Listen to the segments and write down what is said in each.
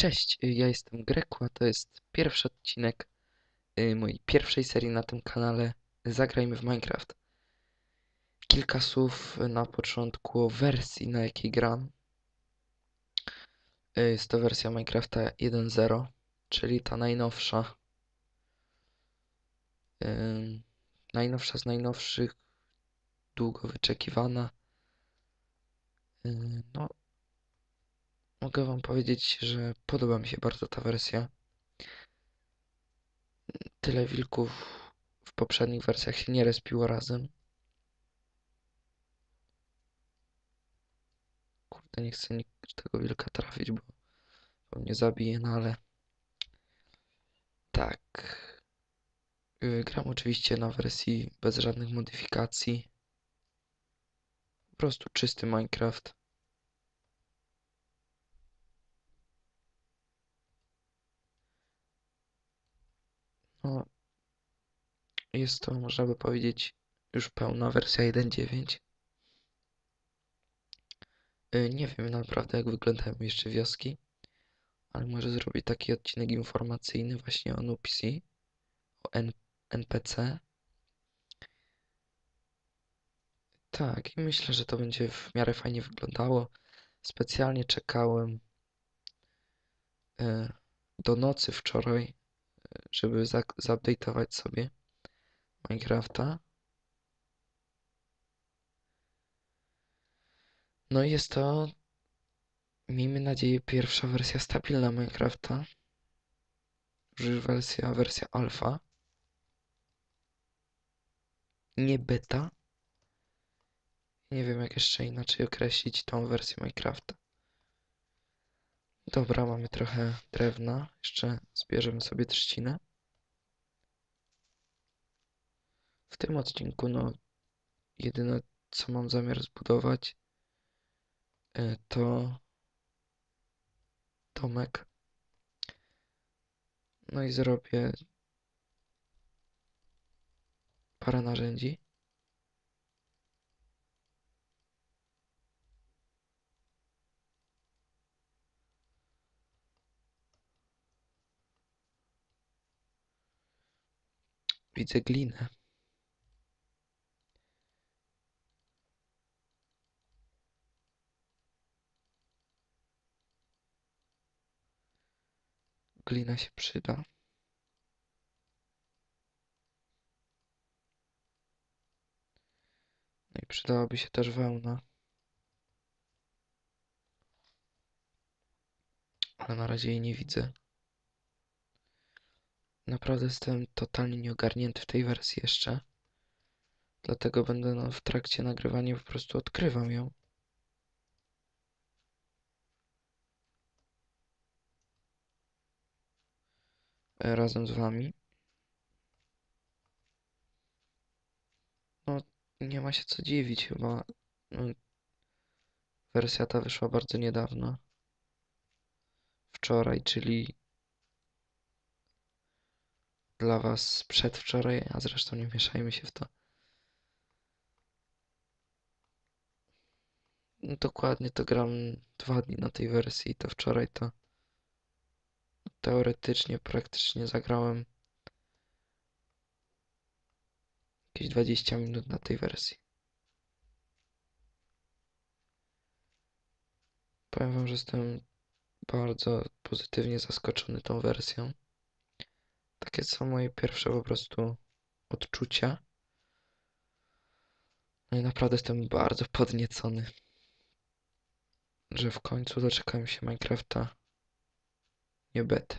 Cześć, y, ja jestem Greku, a to jest pierwszy odcinek y, mojej pierwszej serii na tym kanale Zagrajmy w Minecraft. Kilka słów na początku o wersji, na jakiej gram. Y, Jest to wersja Minecrafta 1.0, czyli ta najnowsza. Najnowsza z najnowszych, długo wyczekiwana. No, mogę wam powiedzieć, że podoba mi się bardzo ta wersja. Tyle wilków w poprzednich wersjach się nie respiło razem. Kurde, nie chcę tego wilka trafić, bo, bo mnie zabije, no ale... Tak. Yy, Gram oczywiście na wersji bez żadnych modyfikacji. Po prostu czysty Minecraft. No, jest to, można by powiedzieć, już pełna wersja 1.9. Y, Nie wiem naprawdę, jak wyglądają jeszcze wioski, ale może zrobić taki odcinek informacyjny właśnie o Nupsi, o N NPC. Tak, i myślę, że to będzie w miarę fajnie wyglądało. Specjalnie czekałem y, do nocy wczoraj, y, żeby zupdate'ować sobie Minecrafta. No i jest to, miejmy nadzieję, pierwsza wersja stabilna Minecrafta. Już wersja, wersja alfa. Nie beta. Nie wiem, jak jeszcze inaczej określić tą wersję Minecrafta. Dobra, mamy trochę drewna. Jeszcze zbierzemy sobie trzcinę. W tym odcinku, no, jedyne co mam zamiar zbudować, e, to domek. No i zrobię parę narzędzi. Widzę glinę. Glina się przyda. No i przydałaby się też wełna. Ale na razie jej nie widzę. Naprawdę jestem totalnie nieogarnięty w tej wersji jeszcze. Dlatego będę no, w trakcie nagrywania po prostu odkrywał ją. Razem z wami. No, nie ma się co dziwić chyba. No, wersja ta wyszła bardzo niedawno. Wczoraj, czyli dla was przedwczoraj, a zresztą nie mieszajmy się w to. No, Dokładnie to gram dwa dni na tej wersji, to wczoraj to teoretycznie, praktycznie zagrałem jakieś 20 minut na tej wersji. Powiem wam, że jestem bardzo pozytywnie zaskoczony tą wersją. Takie są moje pierwsze po prostu odczucia. No i naprawdę jestem bardzo podniecony, że w końcu doczekałem się Minecrafta nie bety.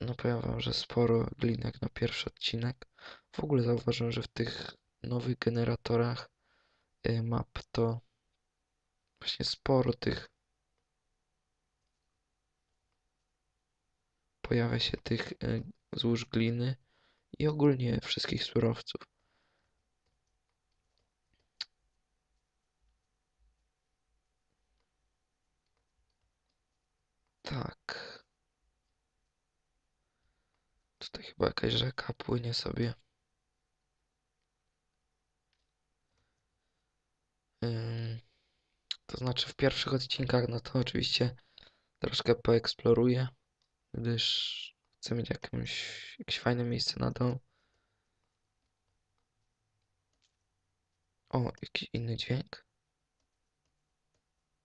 No powiem wam, że sporo glinek na pierwszy odcinek. W ogóle zauważyłem, że w tych nowych generatorach y, map to właśnie sporo tych pojawia się tych y, złóż gliny i ogólnie wszystkich surowców. Tak. Tutaj chyba jakaś rzeka płynie sobie. To znaczy w pierwszych odcinkach, no to oczywiście troszkę poeksploruję, gdyż chcę mieć jakąś, jakieś fajne miejsce na dom. O, jakiś inny dźwięk.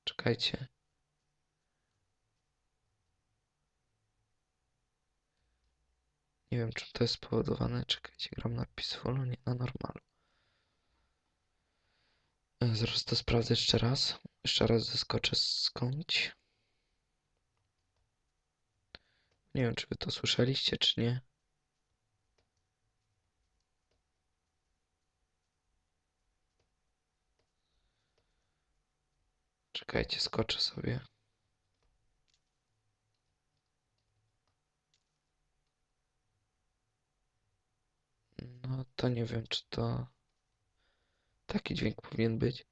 Czekajcie. Nie wiem, czym to jest spowodowane. Czekajcie, gram na Peacefulu, nie na normalu. E, Zaraz to sprawdzę jeszcze raz. Jeszcze raz zeskoczę skądś. Nie wiem, czy wy to słyszeliście, czy nie. Czekajcie, skoczę sobie. No to nie wiem, czy to taki dźwięk powinien być.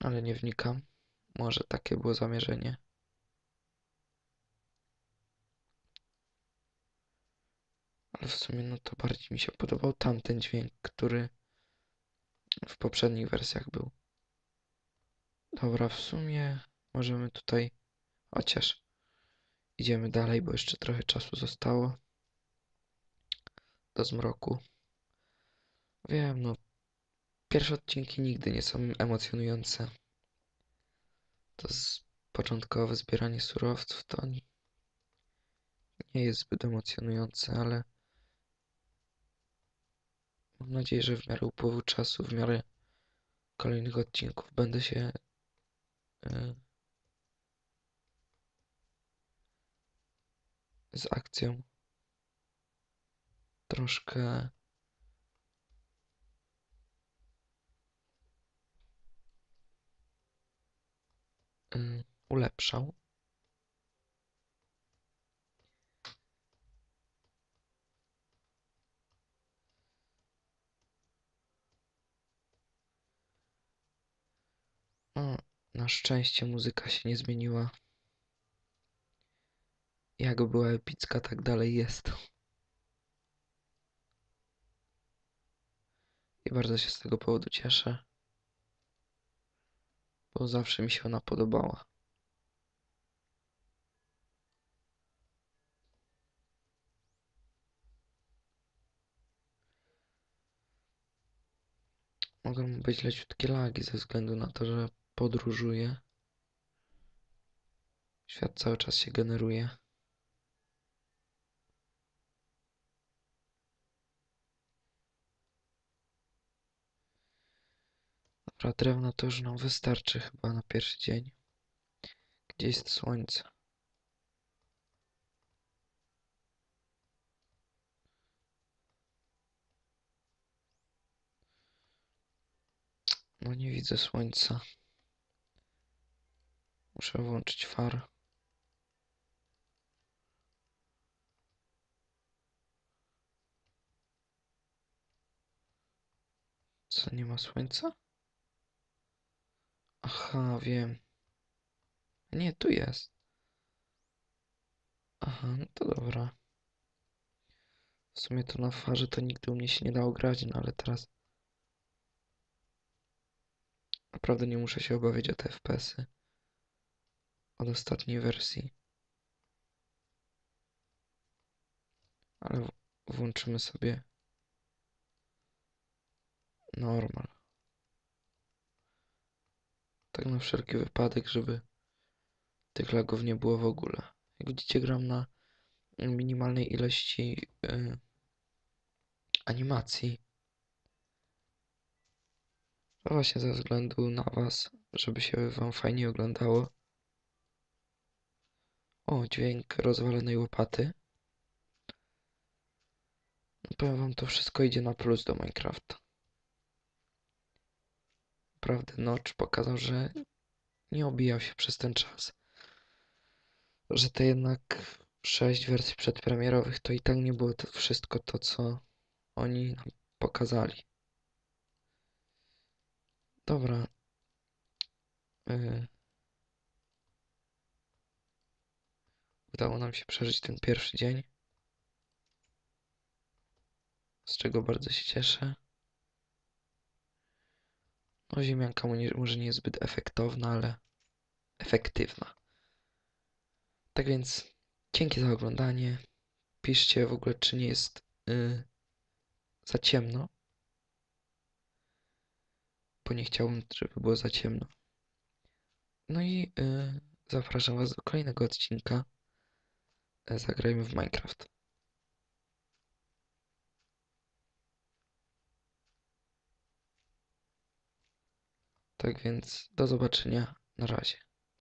Ale nie wnikam. Może takie było zamierzenie. Ale w sumie no to bardziej mi się podobał tamten dźwięk, który w poprzednich wersjach był. Dobra, w sumie możemy tutaj... Chociaż idziemy dalej, bo jeszcze trochę czasu zostało do zmroku. Wiem, no pierwsze odcinki nigdy nie są emocjonujące. To początkowe zbieranie surowców to ni- nie jest zbyt emocjonujące, ale mam nadzieję, że w miarę upływu czasu, w miarę kolejnych odcinków będę się y, z akcją troszkę ulepszał. O, na szczęście muzyka się nie zmieniła. Jak była epicka, tak dalej jest. I bardzo się z tego powodu cieszę. Bo zawsze mi się ona podobała. Mogą być leciutkie lagi ze względu na to, że podróżuję. Świat cały czas się generuje. Dobra, drewna to już nam wystarczy chyba na pierwszy dzień. Gdzie jest słońce? No nie widzę słońca. Muszę włączyć far. Co, nie ma słońca? Aha, wiem. Nie, tu jest. Aha, no to dobra. W sumie to na farze to nigdy u mnie się nie dało grać, no ale teraz naprawdę nie muszę się obawiać o te FPS-y od ostatniej wersji. Ale włączymy sobie normal. Tak na wszelki wypadek, żeby tych lagów nie było w ogóle. Jak widzicie, gram na minimalnej ilości y, animacji. To właśnie ze względu na Was, żeby się Wam fajnie oglądało. O, dźwięk rozwalonej łopaty. No, powiem Wam, to wszystko idzie na plus do Minecrafta. Naprawdę, Notch pokazał, że nie obijał się przez ten czas. Że te jednak sześć wersji przedpremierowych to i tak nie było to wszystko to, co oni nam pokazali. Dobra. Y, Udało nam się przeżyć ten pierwszy dzień. Z czego bardzo się cieszę. No ziemianka może nie jest zbyt efektowna, ale efektywna. Tak więc dzięki za oglądanie. Piszcie w ogóle, czy nie jest y, za ciemno. Bo nie chciałbym, żeby było za ciemno. No i y, zapraszam Was do kolejnego odcinka. Zagrajmy w Minecraft. Tak więc do zobaczenia. Na razie.